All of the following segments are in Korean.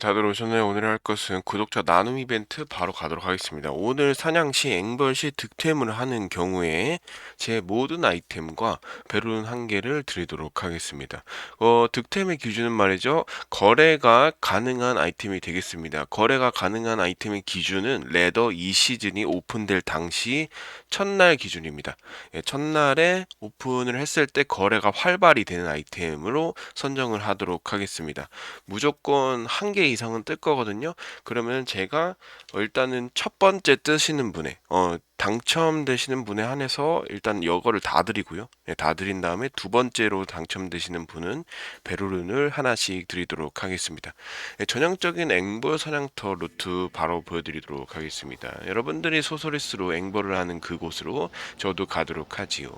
다들 오셨나요? 오늘 할 것은 구독자 나눔 이벤트 바로 가도록 하겠습니다. 오늘 사냥 시 앵벌 시 득템을 하는 경우에 제 모든 아이템과 배론 한 개를 드리도록 하겠습니다. 어, 득템의 기준은 말이죠. 거래가 가능한 아이템이 되겠습니다. 거래가 가능한 아이템의 기준은 레더 2 시즌이 오픈될 당시 첫날 기준입니다. 예, 첫날에 오픈을 했을 때 거래가 활발히 되는 아이템으로 선정을 하도록 하겠습니다. 무조건 한 개 이상은 뜰 거거든요. 그러면 제가 어, 일단은 첫 번째 뜨시는 분의 어, 당첨되시는 분에 한해서 일단 여거를 다 드리고요. 네, 다 드린 다음에 두 번째로 당첨되시는 분은 베르룬을 하나씩 드리도록 하겠습니다. 네, 전형적인 앵벌 사냥터 루트 바로 보여드리도록 하겠습니다. 여러분들이 소설리스로 앵벌을 하는 그곳으로 저도 가도록 하지요.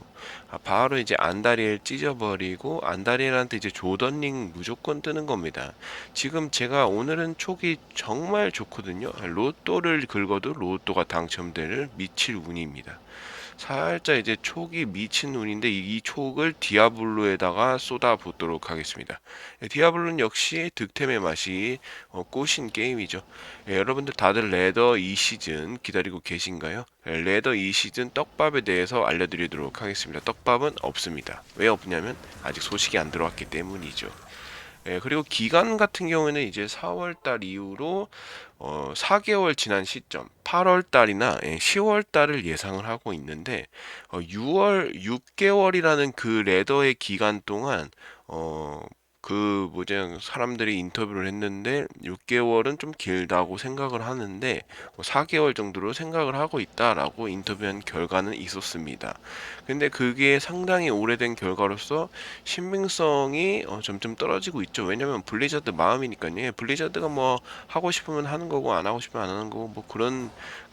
아, 바로 이제 안다리엘 찢어버리고 안다리엘한테 이제 조던링 무조건 뜨는 겁니다. 지금 제가 오늘은 촉이 정말 좋거든요. 로또를 긁어도 로또가 당첨될 미칠 운입니다. 살짝 이제 촉이 미친 운인데 이, 이 촉을 디아블로에다가 쏟아 붓도록 하겠습니다. 예, 디아블로는 역시 득템의 맛이 어, 꼬신 게임이죠. 예, 여러분들 다들 레더 2 시즌 기다리고 계신가요? 예, 레더 2 시즌 떡밥에 대해서 알려드리도록 하겠습니다. 떡밥은 없습니다. 왜 없냐면 아직 소식이 안 들어왔기 때문이죠. 예, 그리고 기간 같은 경우에는 이제 4월 달 이후로 어, 4개월 지난 시점, 8월 달이나 예, 10월 달을 예상을 하고 있는데 어, 6월 6개월이라는 그 레더의 기간 동안 어, 그 뭐죠 사람들이 인터뷰를 했는데 6개월은 좀 길다고 생각을 하는데 4개월 뭐 정도로 생각을 하고 있다라고 인터뷰한 결과는 있었습니다. 근데 그게 상당히 오래된 결과로서 신빙성이 어, 점점 떨어지고 있죠. 왜냐면 블리자드 마음이니까요. 블리자드가 뭐 하고 싶으면 하는 거고 안 하고 싶으면 안 하는 거고 뭐 그런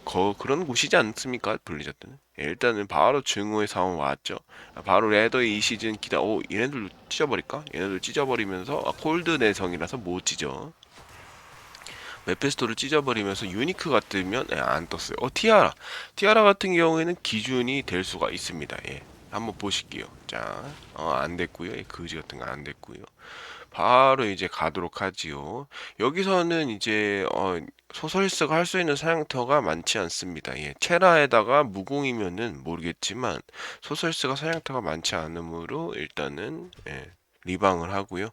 거, 그런 곳이지 않습니까? 블리자드는. 예, 일단은 바로 증오의 상황 왔죠. 아, 바로 레더의 이 시즌 기다. 오, 얘네들 찢어버릴까? 얘네들 찢어버리면서 아, 콜드 내성이라서 못 찢어. 메페스토를 찢어버리면서 유니크가 뜨면 예, 안 떴어요. 어 티아라. 티아라 같은 경우에는 기준이 될 수가 있습니다. 예. 한번 보실게요. 자, 어, 안 됐고요. 예, 그지 같은 거 안 됐고요. 바로 이제 가도록 하지요. 여기서는 이제 어, 소설스가 할 수 있는 사냥터가 많지 않습니다. 예, 체라에다가 무공이면은 모르겠지만 소설스가 사냥터가 많지 않으므로 일단은 예, 리방을 하고요.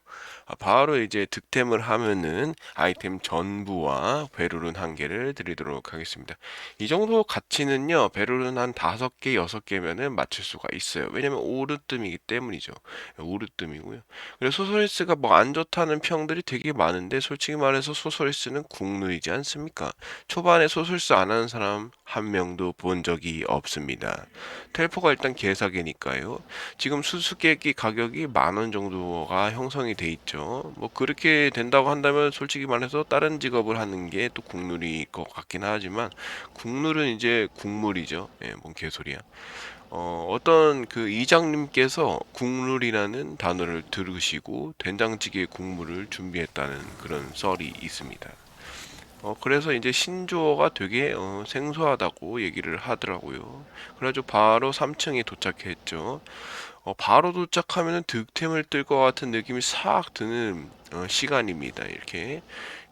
아, 바로 이제 득템을 하면은 아이템 전부와 베룰은 한 개를 드리도록 하겠습니다. 이 정도 가치는요, 베룰은 한 다섯 개, 여섯 개면은 맞출 수가 있어요. 왜냐면 오르뜸이기 때문이죠. 오르뜸이고요. 그래서 소설리스가 뭐 안 좋다는 평들이 되게 많은데 솔직히 말해서 소설리스는 국룰이지 않습니까? 초반에 소설리스 안 하는 사람 한 명도 본 적이 없습니다. 텔포가 일단 개사기니까요. 지금 수수께끼 가격이 만 원 정도 가 형성이 돼 있죠. 뭐 그렇게 된다고 한다면 솔직히 말해서 다른 직업을 하는 게 또 국룰일 것 같긴 하지만 국룰은 이제 국물이죠. 예, 뭔 개소리야. 어, 어떤 그 이장님께서 국룰이라는 단어를 들으시고 된장찌개 국물을 준비했다는 그런 썰이 있습니다. 어, 그래서 이제 신조어가 되게 어, 생소하다고 얘기를 하더라고요. 그래가지고 바로 3층에 도착했죠. 어, 바로 도착하면 득템을 뜰 것 같은 느낌이 싹 드는 어, 시간입니다. 이렇게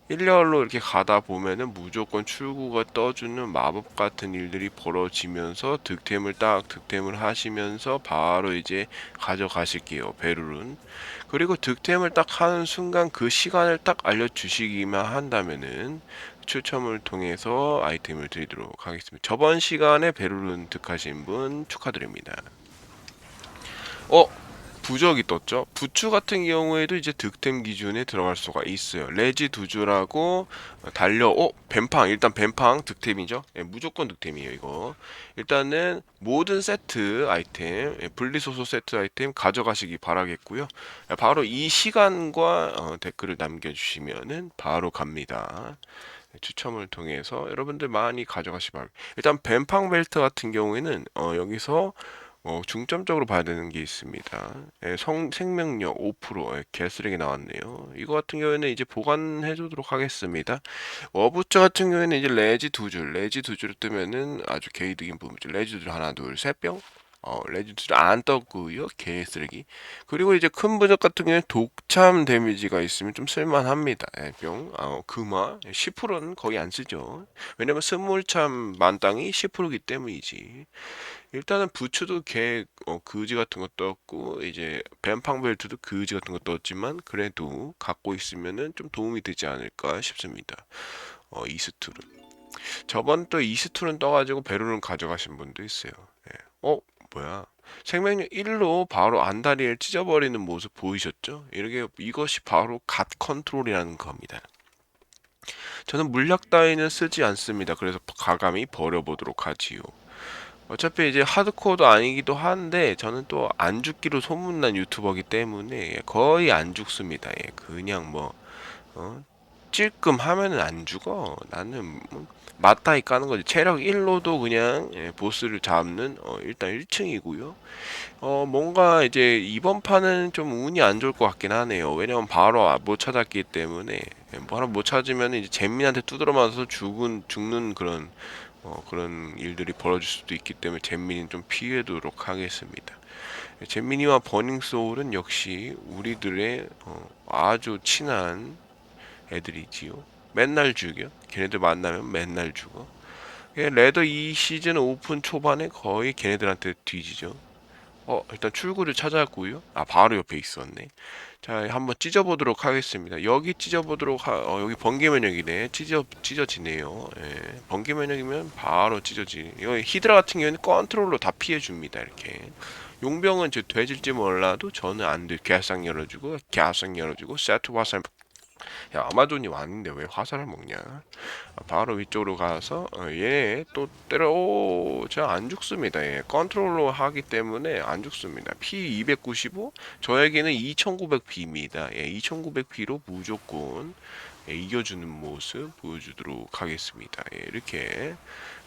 일렬로 이렇게 가다 보면은 무조건 출구가 떠주는 마법 같은 일들이 벌어지면서 득템을 딱 득템을 하시면서 바로 이제 가져가실게요. 베르룬. 그리고 득템을 딱 하는 순간 그 시간을 딱 알려주시기만 한다면은 추첨을 통해서 아이템을 드리도록 하겠습니다. 저번 시간에 베르룬 득하신 분 축하드립니다. 어? 부적이 떴죠. 부추 같은 경우에도 이제 득템 기준에 들어갈 수가 있어요. 레지 두 줄하고 달려. 어, 뱀팡. 일단 뱀팡 득템이죠. 예, 무조건 득템이에요, 이거. 일단은 모든 세트 아이템, 예, 분리소소 세트 아이템 가져가시기 바라겠고요. 예, 바로 이 시간과 어, 댓글을 남겨주시면은 바로 갑니다. 예, 추첨을 통해서 여러분들 많이 가져가시 바랍니다. 일단 뱀팡 벨트 같은 경우에는 어, 여기서 어, 중점적으로 봐야 되는 게 있습니다. 예, 성, 생명력 5% 예, 개쓰레기 나왔네요. 이거 같은 경우에는 이제 보관해 주도록 하겠습니다. 어부처 같은 경우에는 이제 레지 두 줄, 레지 두 줄을 뜨면은 아주 개이득인 부분이죠. 레지 두 줄 하나, 둘, 세 병. 어, 레지드를 안 떴고요. 개쓰레기. 그리고 이제 큰 부적 같은 경우에 독참 데미지가 있으면 좀 쓸만합니다. 예, 병, 어, 금화 10%는 거의 안 쓰죠. 왜냐면 스몰참 만땅이 10%이기 때문이지. 일단은 부츠도 개 어, 그지 같은 거 떴고 이제 뱀팡 벨트도 그지 같은 거 떴지만 그래도 갖고 있으면은 좀 도움이 되지 않을까 싶습니다. 어, 이스툴은 저번 또 이스툴은 떠가지고 베르는 가져가신 분도 있어요. 예. 어 뭐야 생명력 1로 바로 안다리를 찢어버리는 모습 보이셨죠? 이렇게 이것이 바로 갓 컨트롤이라는 겁니다. 저는 물약 따위는 쓰지 않습니다. 그래서 가감히 버려보도록 하지요. 어차피 이제 하드코어도 아니기도 한데 저는 또 안 죽기로 소문난 유튜버기 때문에 거의 안 죽습니다. 예, 그냥 뭐 어? 찔끔 하면은 안 죽어. 나는 뭐 맞다이 까는 거지. 체력 1로도 그냥 예, 보스를 잡는 어, 일단 1층이고요. 어 뭔가 이제 이번 판은 좀 운이 안 좋을 것 같긴 하네요. 왜냐면 바로 아- 못 찾았기 때문에 예, 바로 못 찾으면 이제 잼민한테 두드려 맞아서 죽은 죽는 그런 어, 그런 일들이 벌어질 수도 있기 때문에 잼민이는 좀 피해두도록 하겠습니다. 잼민이와 버닝 소울은 역시 우리들의 어, 아주 친한 애들이지요. 맨날 죽여. 걔네들 만나면 맨날 죽어. 예, 레더 이 시즌 오픈 초반에 거의 걔네들한테 뒤지죠. 어, 일단 출구를 찾았고요. 아, 바로 옆에 있었네. 자, 한번 찢어보도록 하겠습니다. 여기 찢어보도록 하, 어, 여기 번개 면역이네. 찢어, 찢어지네요. 예, 번개 면역이면 바로 찢어지. 이거 히드라 같은 경우는 컨트롤로 다 피해줍니다. 이렇게. 용병은 저 돼질지 몰라도 저는 안 돼. 개상 열어주고, 개상 열어주고, 세트 화살 야 아마존이 왔는데 왜 화살을 먹냐? 아, 바로 위쪽으로 가서 어, 얘또 때려 오저안 죽습니다. 예 컨트롤로 하기 때문에 안 죽습니다. P 295 저에게는 2900P입니다. 예 2900P로 무조건 예, 이겨주는 모습 보여주도록 하겠습니다. 예, 이렇게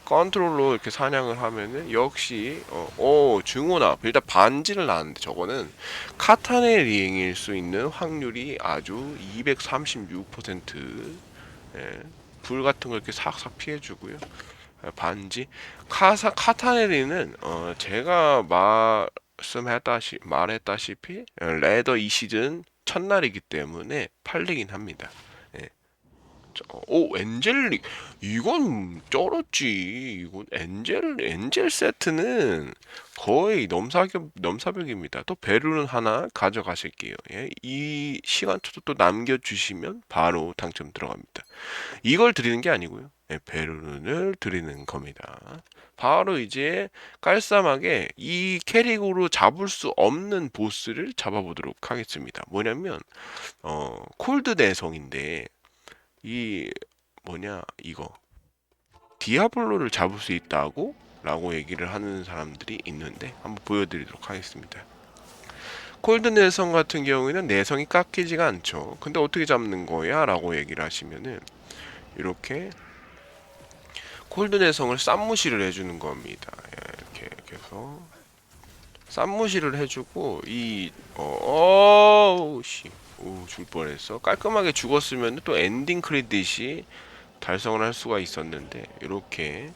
컨트롤로 이렇게 사냥을 하면은 역시 어, 오 증오나 일단 반지를 나왔는데 저거는 카타네 리행일 수 있는 확률이 아주 236% 예, 불 같은 걸 이렇게 싹싹 피해주고요. 예, 반지 카사 카타네리는 어, 제가 말씀했다시 말했다시피 예, 레더 이 시즌 첫날이기 때문에 팔리긴 합니다. 오 엔젤릭 이건 쩔었지. 이건 엔젤 엔젤 세트는 거의 넘사벽 넘사벽입니다. 또 베르는 하나 가져가실게요. 예? 이 시간초도 또 남겨주시면 바로 당첨 들어갑니다. 이걸 드리는 게 아니고요. 예, 베르는을 드리는 겁니다. 바로 이제 깔쌈하게 이 캐릭으로 잡을 수 없는 보스를 잡아보도록 하겠습니다. 뭐냐면 어 콜드 내성인데 이 뭐냐 이거 디아블로를 잡을 수 있다고 라고 얘기를 하는 사람들이 있는데 한번 보여드리도록 하겠습니다. 콜드 내성 같은 경우에는 내성이 깎이지가 않죠. 근데 어떻게 잡는 거야? 라고 얘기를 하시면은 이렇게 콜드 내성을 쌈무시를 해주는 겁니다. 예, 이렇게 해서 쌈무시를 해주고 이 어, 씨, 오, 줄 뻔했어. 깔끔하게 죽었으면 또 엔딩 크레딧이 달성을 할 수가 있었는데 이렇게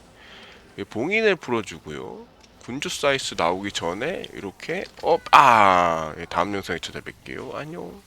봉인을 풀어주고요. 군주 사이스 나오기 전에 이렇게 어, 아 예, 다음 영상에 찾아뵐게요. 안녕.